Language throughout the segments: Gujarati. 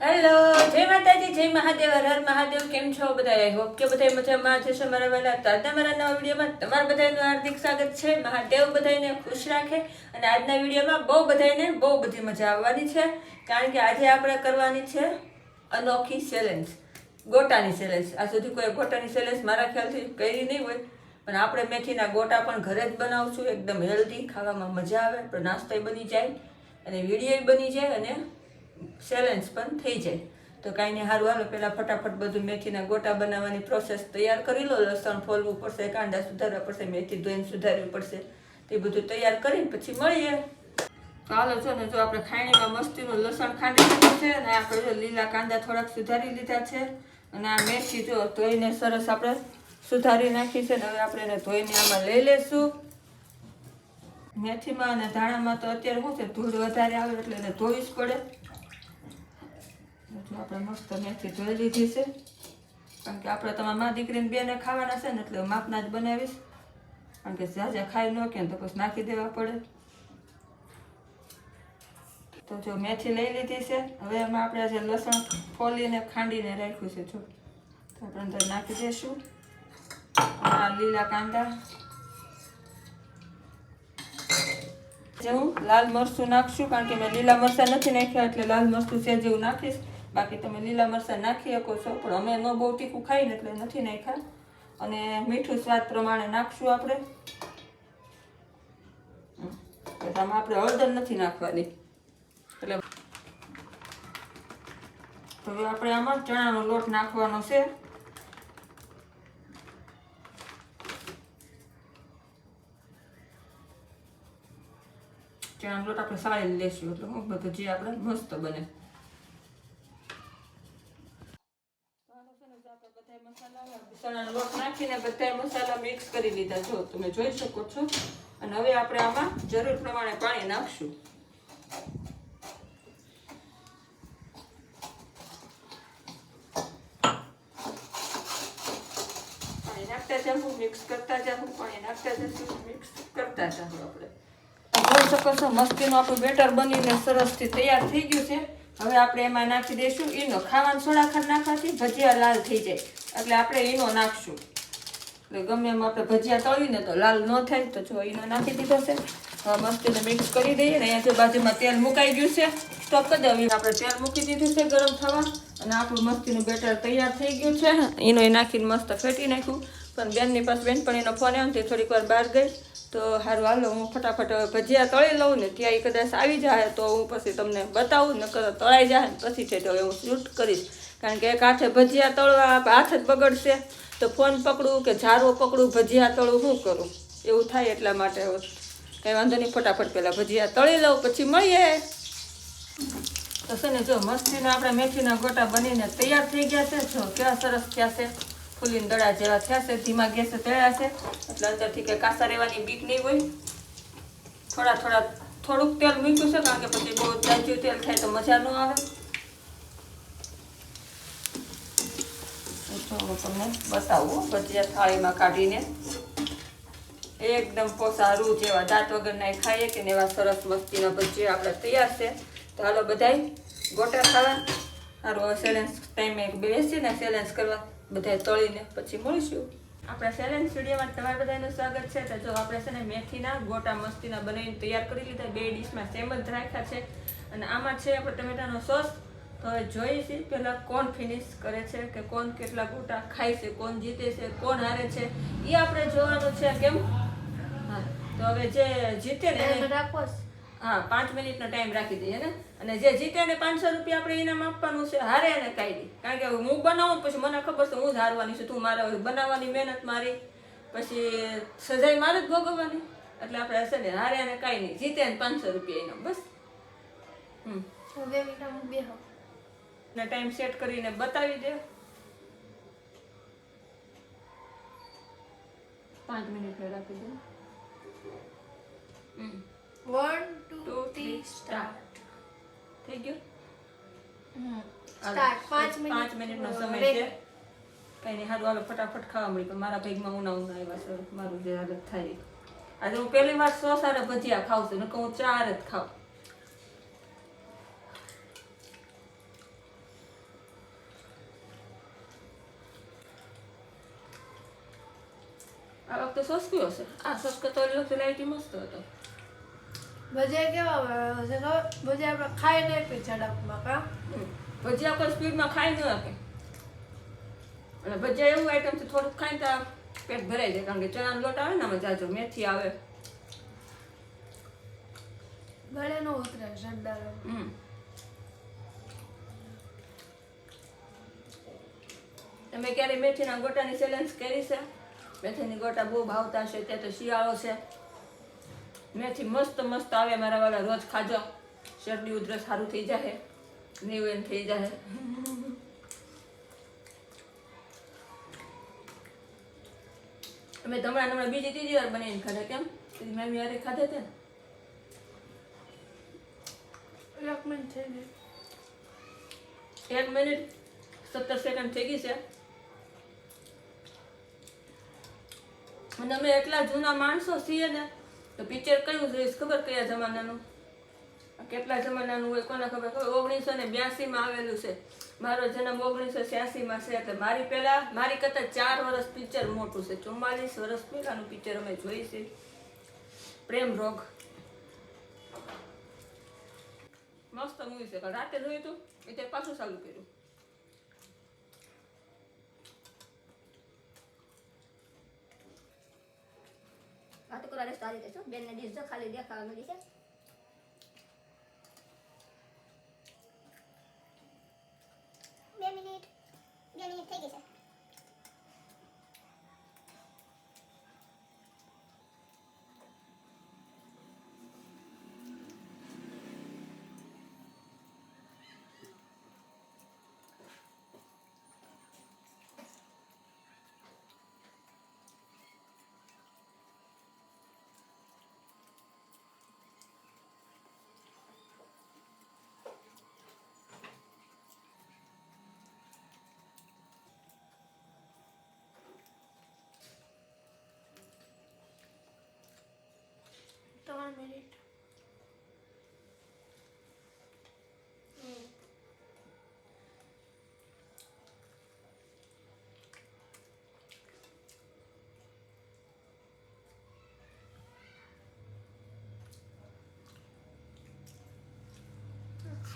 હેલો જય માતાજી, જય મહાદેવ, હર મહાદેવ, કેમ છો બધા? આઈ હોપ કે બધા મજામાં છે મારા વાલા. તો આજના મારા નવા વિડીયોમાં તમારા બધાનું હાર્દિક સ્વાગત છે. મહાદેવ બધાને ખુશ રાખે અને આજના વિડીયોમાં બહુ બધાને બહુ બધી મજા આવવાની છે. કારણ કે આજે આપણે કરવાની છે અનોખી ચેલેન્જ ગોટાની ચેલેન્જ આ સુધી કોઈ ગોટાની ચેલેન્જ મારા ખ્યાલથી કરી નહીં હોય, પણ આપણે મેથીના ગોટા પણ ઘરે જ બનાવશું. એકદમ હેલ્ધી ખાવામાં મજા આવે, પણ નાસ્તો બની જાય અને વીડિયો બની જાય અને ચેલેન્જ પણ થઈ જાય. તો કાંઈ નહીં સારું હાલો, પહેલાં ફટાફટ બધું મેથીના ગોટા બનાવવાની પ્રોસેસ તૈયાર કરી લો. લસણ ફોલવું પડશે કાંદા સુધારવા પડશે, મેથી ધોઈને સુધારવી પડશે. તે બધું તૈયાર કરીને પછી મળીએ. ચાલો છો ને જો આપણે ખાણીમાં મસ્તીનું લસણ ખાંડી લીધું છે અને આપણે જો લીલા કાંદા થોડાક સુધારી લીધા છે. અને આ મેથી જો ધોઈને સરસ આપણે સુધારી નાખી છે ને હવે આપણે એને ધોઈને આમાં લઈ લેશું. મેથીમાં અને ધાણામાં તો અત્યારે શું છે, ધૂળ વધારે આવે એટલે એને ધોવી જ પડે. આપણે મસ્ત મેથી ધોઈ લીધી છે. કારણ કે આપણે તમારા મા દીકરીને બેને ખાવાના છે ને એટલે માપના જ બનાવીશ. કારણ કે ઝાઝા ખાઈ ન કે તો પછી નાખી દેવા પડે. તો જો મેથી લઈ લીધી છે. હવે એમાં આપણે જે લસણ ફોલીને ખાંડીને રાખ્યું છે, જો. તો આપણે અંદર નાખી દઈશું આ લીલા કાંદા. જે હું લાલ મરચું નાખશું, કારણ કે મેં લીલા મરચાં નથી નાખ્યા એટલે લાલ મરચું છે જેવું નાખીશ. બાકી તમે લીલા મરચાં નાખી શકો છો, પણ અમે ન બહુ તીખું ખાઈને એટલે નથી નાખ્યા. અને મીઠું સ્વાદ પ્રમાણે નાખશું આપણે. આમાં આપણે હળદર નથી નાખવાની. એટલે હવે આપણે આમાં ચણાનો લોટ નાખવાનો છે. ચણાનો લોટ આપણે સાળી લેશું, એટલે હું બધું જે આપણે મસ્ત બને ચણાનો લોટ નાખીને બધા મસાલા મિક્સ કરી લીધા છો. તમે જોઈ શકો છો. અને હવે આપણે આમાં જરૂર પ્રમાણે પાણી નાખશું. નાખતા જશું મિક્સ કરતા જાઉં આપણે. જોઈ શકો છો, મસ્તીનું આપણું બેટર બનીને સરસથી તૈયાર થઈ ગયું છે. હવે આપણે એમાં નાખી દઈશું. ઈનો ખાવાનું સોડા ખાંડ નાખવાથી ભજીયા લાલ થઈ જાય. એટલે આપણે ઈનો નાખશું. એટલે ગમે એમ આપણે ભજીયા તળીને તો લાલ ન થાય તો જો એને નાખી દીધો છે. હવે મસ્તીને મિક્સ કરી દઈએ ને અહીંયા બાજુમાં તેલ મુકાઈ ગયું છે. તો કદાચ દેવું આપણે તેલ મૂકી દીધું છે ગરમ થવા. અને આપણું મસ્તીનું બેટર તૈયાર થઈ ગયું છે. એનો એ નાખીને મસ્ત ફેટી નાખ્યું. પણ બેનની પાસે બેનપણીનો ફોન આવ્યો ને થોડીક વાર બહાર ગઈ. તો સારું હાલો, હું ફટાફટ ભજીયા તળી લઉં ને ત્યાં એ કદાચ આવી જાય તો હું પછી તમને બતાવું, નકર તળાઈ જાય ને પછી છે તો હવે હું શૂટ કરીશ. કારણ કે એક હાથે ભજીયા તળવા, હાથ જ બગડશે. તો ફોન પકડું કે ઝારો પકડું, ભજીયા તળું શું કરું? એવું થાય એટલા માટે કંઈ વાંધો નહીં, ફટાફટ પહેલાં ભજીયા તળી લઉં, પછી મળીએ. તો છે ને જો, મસ્તીના આપણે મેથીના ગોટા બનીને તૈયાર થઈ ગયા છે. જો, કેવા સરસ થયા છે. ફૂલીને દડા જેવા થયા છે. ધીમા ગેસે તળ્યા છે. એટલે અંદરથી કંઈ કાસા રહેવાની બીક નહીં હોય. થોડા થોડા થોડુંક તેલ મૂક્યું છે, કારણ કે પછી બહુ જાજુ તેલ થાય તો મજા ન આવે. તો હું તમને બતાવું. ભજીયા થાળીમાં કાઢીને એકદમ સારું જેવા દાંત વગરના ખાઈએ કે એવા સરસ મસ્તીના ભજીયા આપણે તૈયાર છે. તો હાલો બધાય ગોટા ખાવા. સારું સેલેન્સ ટાઈમે બેસીને સેલેન્સ કરવા બધાય તળીને પછી મળીશું. આપણા સેલેન્સ સ્ટુડિયોમાં તમારા બધાનું સ્વાગત છે. તો જો આપણે છે ને મેથીના ગોટા મસ્તીના બનાવીને તૈયાર કરી લીધા. બે ડીશમાં સેમ જ રાખ્યા છે. અને આમાં છે આપણે ટમેટાનો સોસ તો જોઈએ પહેલાં કોણ ફિનિશ કરે છે કે કોણ કેટલા ગોટા ખાય છે કોણ જીતે છે કોણ હારે છે એ આપણે જોવાનું છે કેમ? હા તો હવે જે જીતે ને હા પાંચ મિનિટનો ટાઈમ રાખી દઈએ ને? અને જે જીતે ને પાંચસો રૂપિયા આપણે ઇનામ આપવાનું છે હારે એને કાઢી કારણ કે હું બનાવું પછી મને ખબર છે હું જ હારવાની છું તું મારે બનાવવાની મહેનત મારી. પછી સજાઈ મારે જ ભોગવવાની. એટલે આપણે હશે ને હારે એને કાંઈ નહીં જીતે ને પાંચસો રૂપિયા ઇનામ બસ. હમ. હવે બે ને ટાઈમ સેટ કરીને બતાવી દે. પાંચ મિનિટ રાખી દે. વન ટુ થ્રી સ્ટાર્ટ થઈ ગયું? સ્ટાર્ટ પાંચ મિનિટ. પાંચ મિનિટનો સમય છે. કઈ નહીં સારું હાલો ફટાફટ ખાવા મળી પણ મારા ભેગમાં ઉના ઉના આવ્યા છે. મારું જે હાલત થાય આજે હું પહેલી વાર સો સારા ભજીયા ખાઉં છું. હું ચાર જ ખાઉં. આ વખતે સસ્તું હશે આ સસ્તો તો ઓલી વખતે લાઈટી મસ્ત હતો ભજીયા કેવા બનાવે છે ખબર ભજીયા આપણે ખાઈ નહીં પી ઝડપમાં કા ભજીયા કોઈ સ્પીડમાં ખાઈ ન શકે અને ભજીયા એવું આઈટમ છે થોડુંક ખાઈ તો પેટ ભરાઈ જાય કારણ કે ચણાનો લોટ આવે ને આમાં જાજો મેથી આવે ગળે નો ઉતરે શરદાર હમ તમે ક્યારે મેથીના ગોટાની ચેલેન્જ કરી છે મેથીની ગોટા બહુ ભાવતા છે તે તો શિયાળો છે. મેથી મસ્ત મસ્ત આવે મારા વાળા રોજ ખાજો. શરદી ઉધરસ સારું થઈ જાય નેવું એમ થઈ જાય અમે તમારા હમણાં બીજી ત્રીજી વાર બનાવીને ખાધા કેમ? મેં યારે ખાધા હતા એક મિનિટ સત્તર સેકન્ડ થઈ ગઈ છે. અને અમે એટલા જૂના માણસો છીએ ને, તો પિક્ચર કયું જોઈશ ખબર કયા જમાનાનું? કેટલા જમાનાનું હોય કોને ખબર? ખબર? ઓગણીસો ને બ્યાસીમાં આવેલું છે. મારો જન્મ ઓગણીસો છ્યાસીમાં છે, એટલે મારી પહેલાં, મારી કરતાં ચાર વર્ષ પિક્ચર મોટું છે. ચુમ્માલીસ વર્ષ પહેલાંનું પિક્ચર અમે જોઈ છે. પ્રેમ રોગ. મસ્ત મૂવી છે. રાતે જોયું હતું એટલે પાછું ચાલુ કર્યું. વાતો કરવા રસ્તો આવી જશો બેનને જો ખાલી દેખાવા મળી છે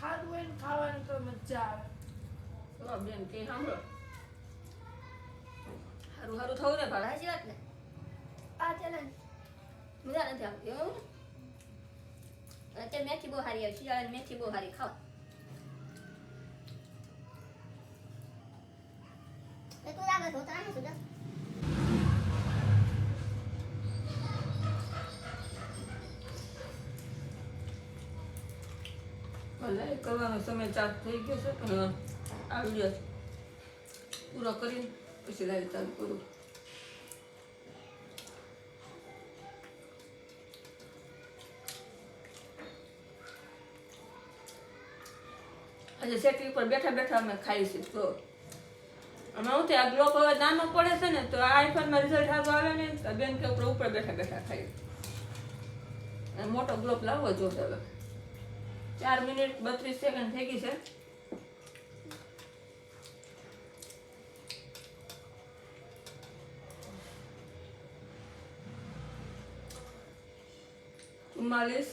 ખાધું હોય ને ખાવાની તો મજા આવે. બેન કે સાંભળો. સારું સારું થવું ને ભાડા સાચી વાત ને? આ ચેલેન્જ મજા નથી આવતી એવું અત્યારે મેથી બહુ સારી આવી શિયાળાની મેથી બહુ સારી ખાવ તો તું લાગે હું તો ભલે કરવાનો સમય ચાલુ થઈ ગયો છે, પણ આ વીડિયો પૂરો કરીને પછી લાઈવ ચાલુ કરું. આજે સેટી ઉપર બેઠા બેઠા અમે ખાઈશું તો અમે હું આ બ્લોક હવે નાનો પડે છે ને, તો આ આઈફોનમાં રિઝલ્ટ સારું આવે ને, તો બેન કે ઉપર ઉપર બેઠા બેઠા ખાઈ મોટો બ્લોક લાવવો જોશે હવે. ચાર મિનિટ બત્રીસ સેકન્ડ થઈ ગઈ છે. ચુમ્માલીસ.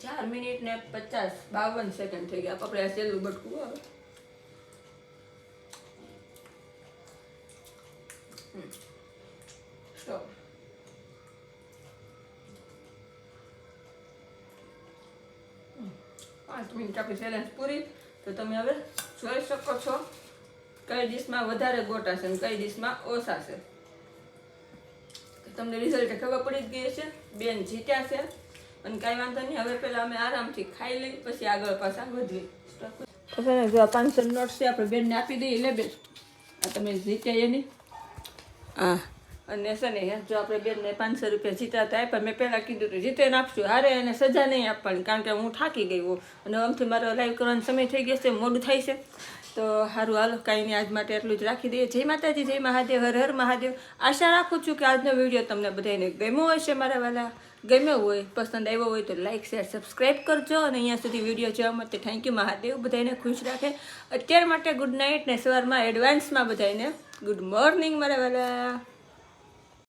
ચાર મિનિટ ને પચાસ. બાવન સેકન્ડ થઈ ગયા. આપણે આ છેલ્લું બટકું આવે પાંચ મિનિટ આપણી ચેલેન્જ પૂરી. તો તમે હવે જોઈ શકો છો કઈ ડીશમાં વધારે ગોટા છે અને કઈ ડીશમાં ઓછા છે તમને રિઝલ્ટ ખબર પડી જ ગઈ છે બેન જીત્યા છે. અને કાંઈ વાંધો નહીં, હવે પહેલાં અમે આરામથી ખાઈ લઈ, પછી આગળ પાછા વધવી તો આ પાંચસો નોટ છે, આપણે બેનને આપી દઈએ, લે બેન. આ તમે જીત્યા એની. હા અને છે ને, જો આપણે બેનને પાંચસો રૂપિયા જીતા હતા આપ્યા મેં પહેલાં કીધું હતું જીતે આપશું હારે એને સજા નહીં આપવાની, કારણ કે હું થાકી ગઈ હું અને આમથી મારો લાઈવ કરવાનો સમય થઈ ગયો છે, મોડું થાય છે. તો સારું હાલો, કાંઈ નહીં, આજ માટે એટલું જ રાખી દઈએ. જય માતાજી, જય મહાદેવ, હર હર મહાદેવ. આશા રાખું છું કે આજનો વીડિયો તમને બધાને ગમ્યો હશે મારા વાલા. ગમ્યો હોય, પસંદ આવ્યો હોય તો લાઈક શેર સબસ્ક્રાઈબ કરજો. અને અહીંયા સુધી વીડિયો જોવા માટે થેન્ક યુ મહાદેવ. બધાને ખુશ રાખે. અત્યાર માટે ગુડ નાઇટ ને સવારમાં એડવાન્સમાં બધાને ગુડ મોર્નિંગ મારા વાલા.